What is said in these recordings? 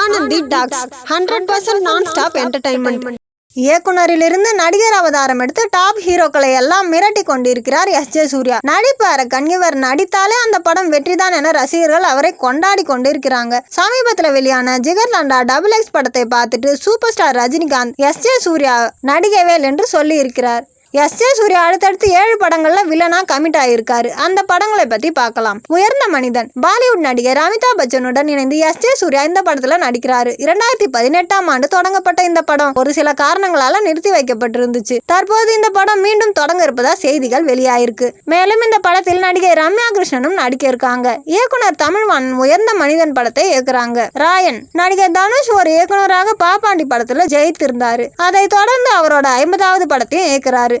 Anandhi talks hundred percent non stop entertainment இயக்குனரிலிருந்து நடிகர் அவதாரம் எடுத்து டாப் ஹீரோக்களை எல்லாம் மிரட்டி கொண்டிருக்கிறார் எஸ். ஜே. சூர்யா. நடிப்பு அரக்கன் இவர் நடித்தாலே அந்த படம் வெற்றிதான் என ரசிகர்கள் அவரை கொண்டாடி கொண்டிருக்கிறாங்க. சமீபத்தில் வெளியான ஜிகர்லாண்டா டபுள் எக்ஸ் படத்தை பார்த்துட்டு super star Rajinikanth S. J. Suryah Nadigavel என்று சொல்லி இருக்கிறார் எஸ். ஜே. சூர்யா அடுத்தடுத்து ஏழு படங்கள்ல வில்லனா கமிட் ஆயிருக்காரு. அந்த படங்களை பத்தி பார்க்கலாம். உயர்ந்த மனிதன் பாலிவுட் நடிகர் அமிதாப் பச்சனுடன் இணைந்து எஸ். ஜே. சூர்யா இந்த படத்துல நடிக்கிறாரு. இரண்டாயிரத்தி பதினெட்டாம் ஆண்டு தொடங்கப்பட்ட இந்த படம் ஒரு சில காரணங்களால நிறுத்தி வைக்கப்பட்டிருந்துச்சு. தற்போது இந்த படம் மீண்டும் தொடங்க இருப்பதா செய்திகள் வெளியாயிருக்கு. மேலும் இந்த படத்தில் நடிகை ரம்யா கிருஷ்ணனும் நடிக்க இருக்காங்க இயக்குனர் தமிழ்வாணன் உயர்ந்த மனிதன் படத்தை இயக்குறாங்க. ராயன் நடிகர் தனுஷ் ஒரு இயக்குனராக பாப்பாண்டி படத்துல ஜெயித்திருந்தாரு. அதை தொடர்ந்து அவரோட ஐம்பதாவது படத்தையும் இயக்குறாரு.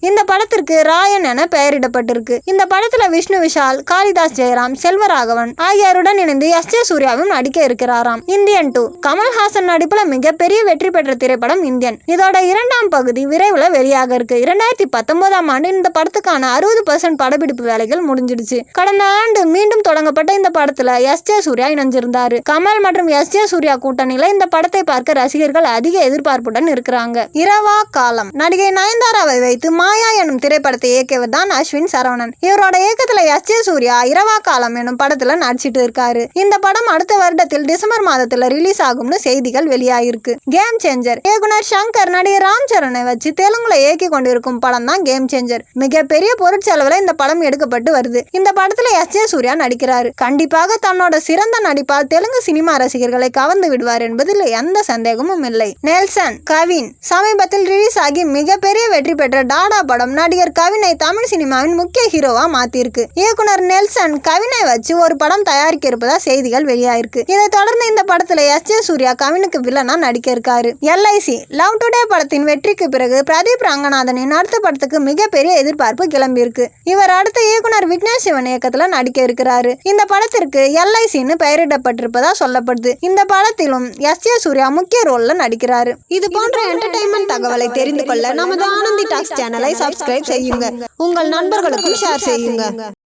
இந்த படத்திற்கு ராயன் என பெயரிடப்பட்டிருக்கு. இந்த படத்துல விஷ்ணு விஷால் காளிதாஸ் ஜெயராம் செல்வராகவன் ஆகியோருடன் இணைந்து எஸ். ஜே. சூர்யாவும் நடிக்க இருக்கிறாராம். Indian two. கமல்ஹாசன் நடிப்புல மிகப்பெரிய வெற்றி பெற்ற திரைப்படம் இந்தியன். இதோட இரண்டாம் பகுதி விரைவில் வெளியாக இருக்கு. இரண்டாயிரத்தி பத்தொன்பதாம் ஆண்டு இந்த படத்துக்கான அறுபது பர்சன்ட் படப்பிடிப்பு வேலைகள் முடிஞ்சிடுச்சு. கடந்த ஆண்டு மீண்டும் தொடங்கப்பட்ட இந்த படத்துல எஸ். ஜே. சூர்யா இணைஞ்சிருந்தாரு. கமல் மற்றும் எஸ். ஜே. சூர்யா கூட்டணியில இந்த படத்தை பார்க்க ரசிகர்கள் அதிக எதிர்பார்ப்புடன் இருக்கிறாங்க. இரவா காலம். நடிகை நயன்தாராவை வைத்து மாயா எனும் திரைப்படத்தை இயக்கியவர் தான் அஸ்வின் சரவணன். இவரோட இயக்கத்துல எஸ். ஜே. சூர்யா இரவா காலம் எனும் படத்துல நடிச்சிட்டு இருக்காரு. இந்த படம் அடுத்த வருடத்தில் டிசம்பர் மாதத்துல ரிலீஸ் ஆகும்னு செய்திகள் வெளியாகிருக்கு கேம் சேஞ்சர் இயக்குனர் சங்கர் நடிகர் ராம் சரணை வச்சு தெலுங்குல இயக்கி கொண்டிருக்கும் படம் தான் கேம் சேஞ்சர் மிகப்பெரிய பொருட்செலவுல இந்த படம் எடுக்கப்பட்டு வருது. இந்த படத்துல எஸ். ஜே. சூர்யா நடிக்கிறாரு. கண்டிப்பாக தன்னோட சிறந்த நடிப்பால் தெலுங்கு சினிமா ரசிகர்களை கவர்ந்து விடுவார் என்பதில் எந்த சந்தேகமும் இல்லை. நெல்சன் கவின் சமீபத்தில் ரிலீஸ் ஆகி மிகப்பெரிய வெற்றி பெற்ற டாடா படம் நடிகர் கவினை தமிழ் சினிமாவின் முக்கிய ஹீரோவா மாத்திருக்கு இயக்குனர் நெல்சன் கவினை வச்சு ஒரு படம் தயாரிக்க இருப்பதா செய்திகள் வெளியாயிருக்கு. இதை தொடர்ந்து இந்த படத்துல எஸ். ஜே. சூர்யா கவினுக்கு வில்லனா நடிக்க இருக்காரு. எல்ஐசி லவ் டுடே படத்தின் வெற்றிக்கு பிறகு பிரதீப் ரங்கநாதனின் அடுத்த படத்துக்கு மிகப்பெரிய எதிர்பார்ப்பு கிளம்பியிருக்கு. இவர் அடுத்த இயக்குனர் விக்னேஷ் சிவன் இயக்கத்துல நடிக்க இருக்கிறாரு. இந்த படத்திற்கு எல்ஐசின்னு பெயரிடப்பட்டிருப்பதா சொல்லப்படுது. இந்த படத்திலும் எஸ். ஜே. சூர்யா முக்கிய ரோல்ல நடிக்கிறாரு. இது போன்ற என்டர்டைன்மெண்ட் தகவலை தெரிந்து கொள்ள நமது ஆனந்தி டாக்ஸ் சேனலை சப்ஸ்கிரைப் செய்யுங்க. உங்கள் நண்பர்களுக்கும் ஷேர் செய்யுங்க.